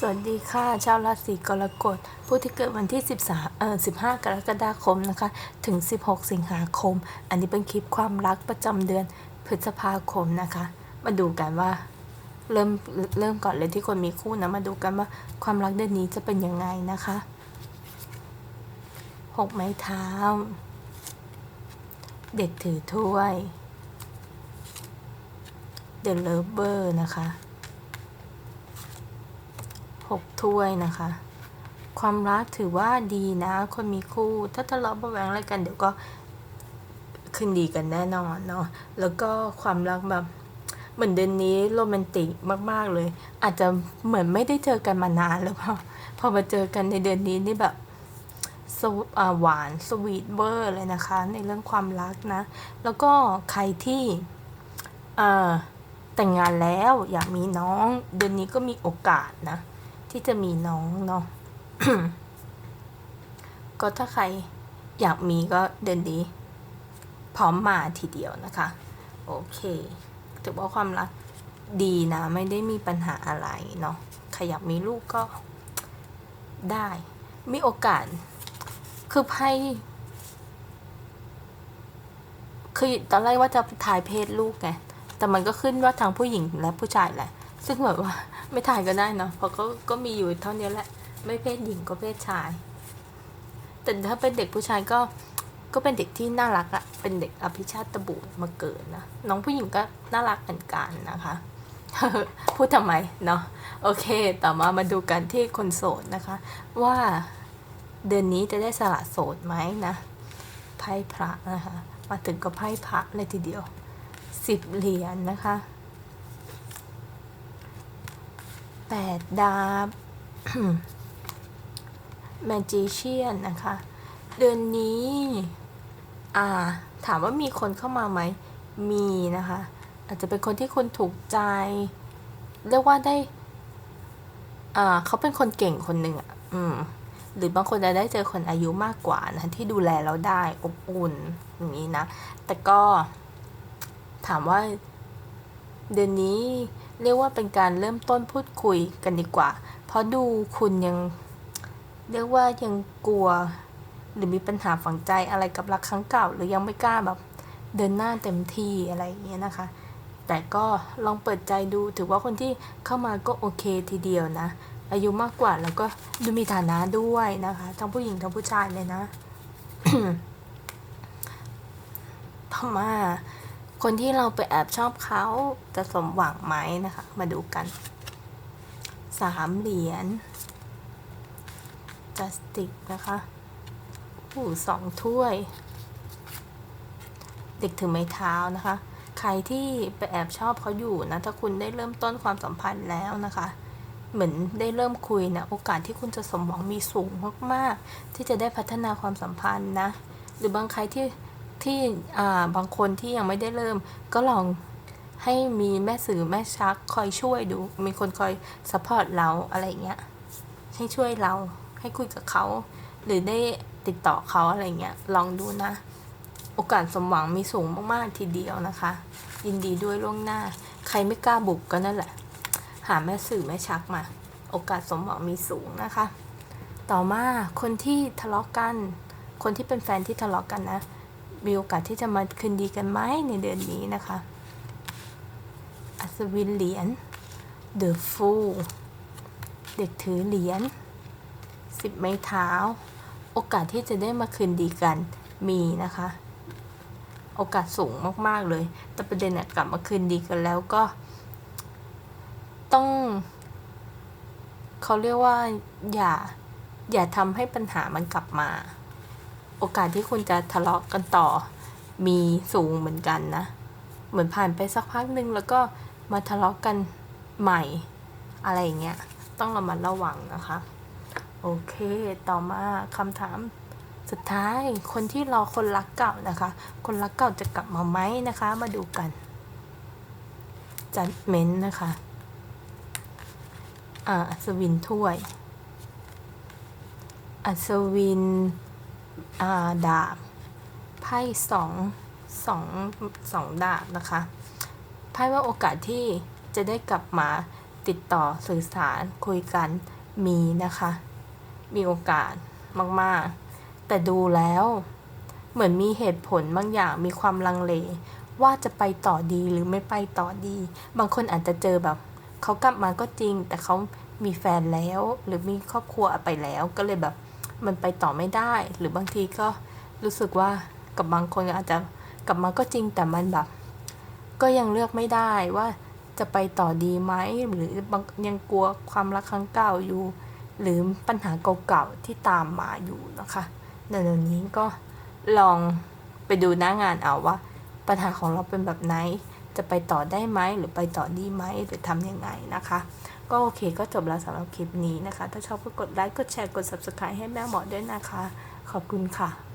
สวัสดีค่ะชาวราศีกรกฎ ผู้ที่เกิดวันที่ 13เอ่อ15 กรกฎาคมนะคะ ถึง 16 สิงหาคม อันนี้เป็นคลิปความรักประจำเดือนพฤษภาคมนะคะ มาดูกันว่า เริ่มเริ่มก่อนเลยที่คนมีคู่นะมาดูกันว่าความรักเดือนนี้จะเป็นยังไงนะคะหกไม้เท้า เด็กถือถ้วย The Lover นะคะ หกถ้วยนะคะ ความรักถือว่าดีนะ คนมีคู่ ถ้าทะเลาะเบาะแวงอะไรกันเดี๋ยวก็คืนดีกันแน่นอนเนาะแล้วก็ความรักแบบเหมือนเดือนนี้โรแมนติกมาก ๆ เลย อาจจะเหมือนไม่ได้เจอกันมานานแล้วพอพอมาเจอกันในเดือนนี้นี่แบบหวานสวีทเวอร์เลยนะคะ ในเรื่องความรักนะ แล้วก็ใครที่แต่งงานแล้วอยากมีน้อง เดือนนี้ก็มีโอกาสนะ ที่จะมีน้องเนาะก็ถ้าใครอยากมีก็เดือนนี้พร้อมมาทีเดียวนะคะ โอเคถือว่าความรักดีนะ ไม่ได้มีปัญหาอะไรเนาะใครอยากมีลูกก็ได้ มีโอกาส คือไพ่คือตอนแรกว่าจะทายเพศลูกไงแต่มันก็ขึ้นว่าทางผู้หญิงและผู้ชายแหละ ซึ่งแบบว่า ไม่ถ่ายก็ได้เนาะเพราะก็ก็มีอยู่เท่านี้แหละ ไม่เพศหญิงก็เพศชาย แต่ถ้าเป็นเด็กผู้ชายก็ก็เป็นเด็กที่น่ารักอะเป็นเด็กอภิชาติบุตรมาเกิดนะ น้องผู้หญิงก็น่ารักเหมือนกันนะคะ พูดทำไมเนาะ โอเค ต่อมามาดูกันที่คนโสดนะคะ ว่าเดือนนี้จะได้สละโสดไหมนะ ไพ่พระนะคะ มาถึงก็ไพ่พระเลยทีเดียวสิบเหรียญนะคะ แปดดาบแมจิเชียนนะคะ เดือนนี้ อ่า ถามว่ามีคนเข้ามาไหม มีนะคะ อาจจะเป็นคนที่คุณถูกใจ เรียกว่าได้ อ่า เขาเป็นคนเก่งคนหนึ่งอะ อืม หรือบางคนจะได้เจอคนอายุมากกว่านะที่ดูแลเราได้อบอุ่นอย่างนี้นะ แต่ก็ถามว่าเดือนนี้ เรียกว่าเป็นการเริ่มต้นพูดคุยกันดีกว่า เพราะดูคุณยังเรียกว่ายังกลัว หรือมีปัญหาฝังใจอะไรกับรักครั้งเก่า หรือยังไม่กล้าแบบเดินหน้าเต็มที่อะไรอย่างเงี้ยนะคะ แต่ก็ลองเปิดใจดูถือว่าคนที่เข้ามาก็โอเคทีเดียวนะ อายุมากกว่าแล้วก็ดูมีฐานะด้วยนะคะ ทั้งผู้หญิงทั้งผู้ชายเลยนะ ต่อมา คนที่เราไปแอบชอบเขาจะสมหวังไหมนะคะ มาดูกัน สามเหรียญจัสติกนะคะผู้สองถ้วย เด็กถือไม้เท้านะคะ ใครที่ไปแอบชอบเขาอยู่นะ ถ้าคุณได้เริ่มต้นความสัมพันธ์แล้วนะคะ เหมือนได้เริ่มคุยนะ โอกาสที่คุณจะสมหวังมีสูงมาก ๆ ที่จะได้พัฒนาความสัมพันธ์นะ หรือบางใครที่ ที่บางคนที่ยังไม่ได้เริ่ม ก็ลองให้มีแม่สื่อแม่ชักคอยช่วยดู มีคนคอยสปอร์ตเราอะไรเงี้ยให้ช่วยเราให้คุยกับเขา หรือได้ติดต่อเขาอะไรเงี้ยลองดูนะ โอกาสสมหวังมีสูงมากๆทีเดียวนะคะ ยินดีด้วยล่วงหน้า ใครไม่กล้าบุกก็นั่นแหละ หาแม่สื่อแม่ชักมา โอกาสสมหวังมีสูงนะคะ ต่อมาคนที่ทะเลาะกันคนที่เป็นแฟนที่ทะเลาะกันนะ มีโอกาสที่จะมาคืนดีกันไหมในเดือนนี้นะคะ อัศวินเหรียญ The Fool เด็กถือเหรียญสิบไม้เท้า โอกาสที่จะได้มาคืนดีกันมีนะคะ โอกาสสูงมากๆเลย แต่ประเด็นกลับมาคืนดีกันแล้วก็ ต้องเขาเรียกว่าอย่าอย่าทำให้ปัญหามันกลับมา โอกาสที่คุณจะทะเลาะกันต่อ มีสูงเหมือนกันนะ เหมือนผ่านไปสักพักหนึ่งแล้วก็มาทะเลาะกันใหม่ อะไรอย่างเงี้ย ต้องระมัดระวังนะคะ โอเค ต่อมาคำถามสุดท้าย คนที่รอคนรักเก่านะคะ คนรักเก่าจะกลับมาไหมนะคะ มาดูกันจัดเม้นนะคะ อ่าอัศวินถ้วยอัศวิน ดาบไพ่สองสองสองดาบนะคะไพ่ว่าโอกาสที่จะได้กลับมาติดต่อสื่อสารคุยกันมีนะคะ มีโอกาสมากๆ แต่ดูแล้วเหมือนมีเหตุผลบางอย่างมีความลังเล ว่าจะไปต่อดีหรือไม่ไปต่อดี บางคนอาจจะเจอแบบเขากลับมาก็จริง แต่เขามีแฟนแล้ว หรือมีครอบครัวไปแล้วก็เลยแบบ มันไปต่อไม่ได้ หรือบางทีก็รู้สึกว่ากับบางคนอาจจะกลับมาก็จริงแต่มันแบบ ก็ยังเลือกไม่ได้ว่าจะไปต่อดีไหมหรือยังกลัวความรักครั้งเก่าอยู่ หรือปัญหาเก่าๆที่ตามมาอยู่นะคะในเรื่องนี้ก็ลองไปดูหน้างานเอาว่า ปัญหาของเราเป็นแบบไหน จะไปต่อได้ไหมหรือไปต่อดีไหมหรือทำยังไงนะคะ ก็โอเคก็จบแล้วสำหรับคลิปนี้นะคะ ถ้าชอบก็กดไลค์กดแชร์กด subscribe ให้แม่หมอด้วยนะคะ ขอบคุณค่ะ